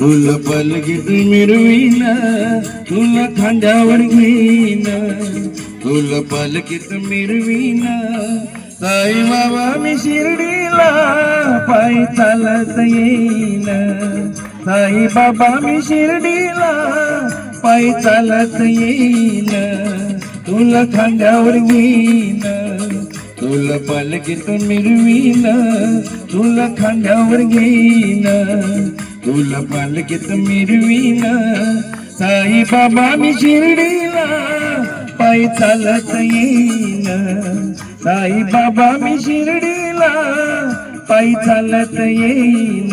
तुला पलगीत मिरवीन तुला खांद्यावर घेईन. तुला पलकीत मिरवीन साई बाबा मी शिर्डीला पायी चालत येईन. साई बाबा मी शिर्डीला पायी चालत येईन. तुला खांद्यावर घेईन. तुला पालखीत मिरवीन तुला खांद्यावर घेईन. तुला पालखीत मिरवीन साई बाबा मी शिर्डीला पायी चालत येईन साई बाबा मी शिर्डीला पायी चालत येईन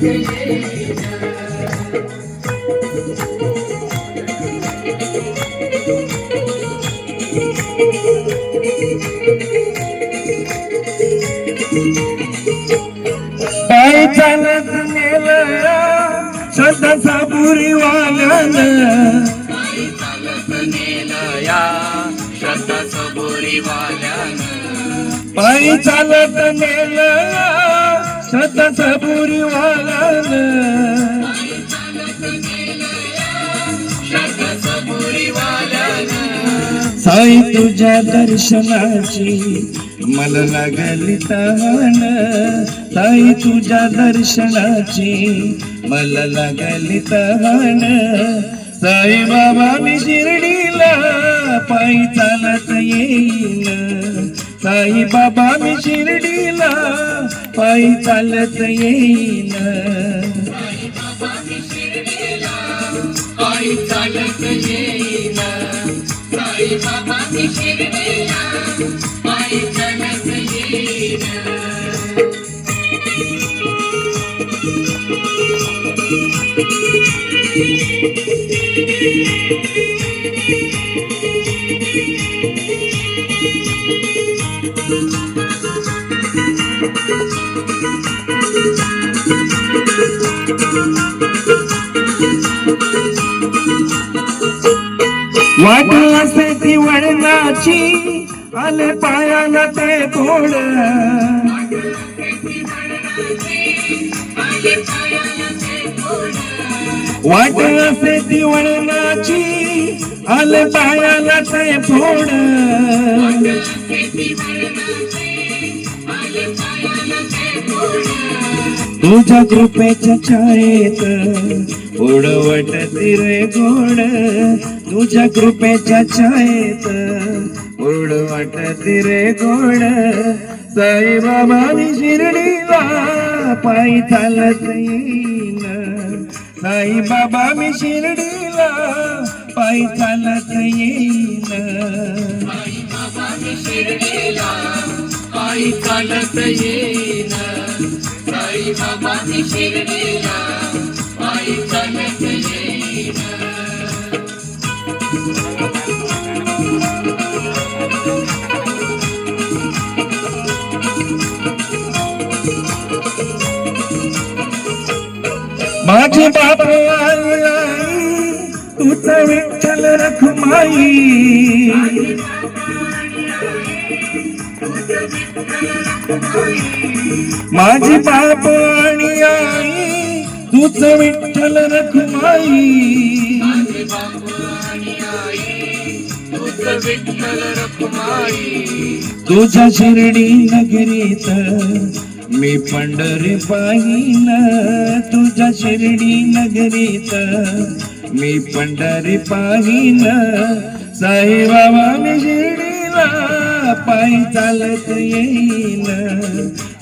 Thank you. चालत नेलं वाल्यानं पायी चालत नेलं सापुरी वाल्यानं साई तुझ्या दर्शनाची मला लागली तहान. ताई तुझ्या दर्शनाची मला लागली तहान. साई बाबा मी शिर्डीला पायी चालत येईन. साई बाबा मी शिर्डीला पायी चालत येईन. वाट असे ती वळणाची आले पायाला ते थोड वाट असे ती वळणाची आले पायाला ते फोड. तुझ्या कृपेच्या छायेत उडवट रे गोड. तुझ्या कृपेच्या छायेत उडवट रे गोड. साई बाबा मी शिर्डीला पायी चालत येईल साई बाबा मी शिर्डीला पायी चालत येईन पायी चालत येईन साई बाबा शिर्डीला पायी चालत येईन माझे बाप आई आई विठ्ठल रखमाई माझी बाप आणि आई तूच विठ्ठल रखमाई विठ्ठल रखुमाई तुझ्या शिर्डी नगरीत मी पंढरी पाहिन तुझ्या शिर्डी नगरीत मी पंढरी पाहिन साई बाबा मी शिर्डीला पायी चालत येईन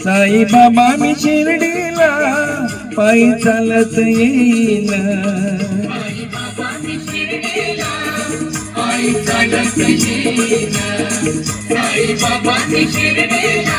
साई बाबा मी शिर्डीला पायी चालत येईन पायी चालत येईन साई बाबांनी शिर्डीला